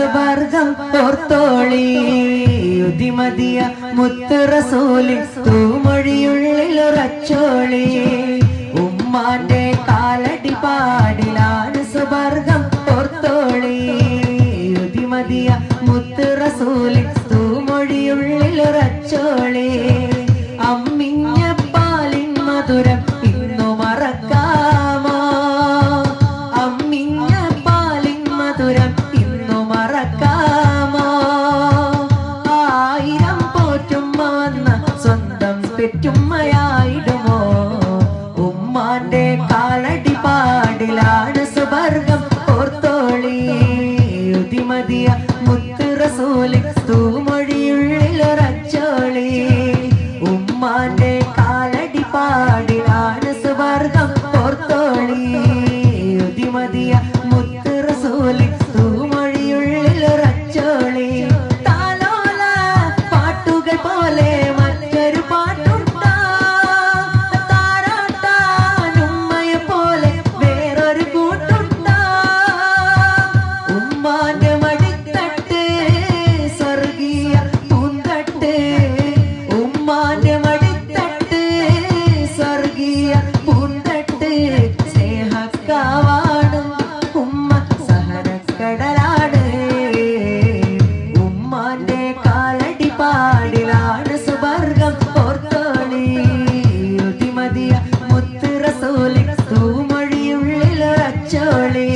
സുവർഗം ഓർത്തോളി യുതിമതിയ മുത്ത് തൂമൊഴിയുള്ളിലുറച്ചോളി ഉമ്മാന്റെ കാലടി പാടിലാണ് സ്വർഗം ഓർത്തോളി യുതിമതിയ മുത്ത് തൂമൊഴിയുള്ളിലുറച്ചോളി അമ്മിഞ്ഞ പാലിൻ മധുരം പെറ്റുമ്മയായിടുമോ ഉമ്മാന്റെ കാലടി പാടിലാണ് സുവർഗം. ഓർത്തോളി യുതിമതിയ മുത്തുറസൂലി തൂമൊഴിയുള്ളിലൊരച്ചോളി. ഉമ്മാന്റെ കാലടി പാടിലാണ് സുവർഗം. ഓർത്തോളി യുതിമതിയ മുത്തുറസൂലി চলে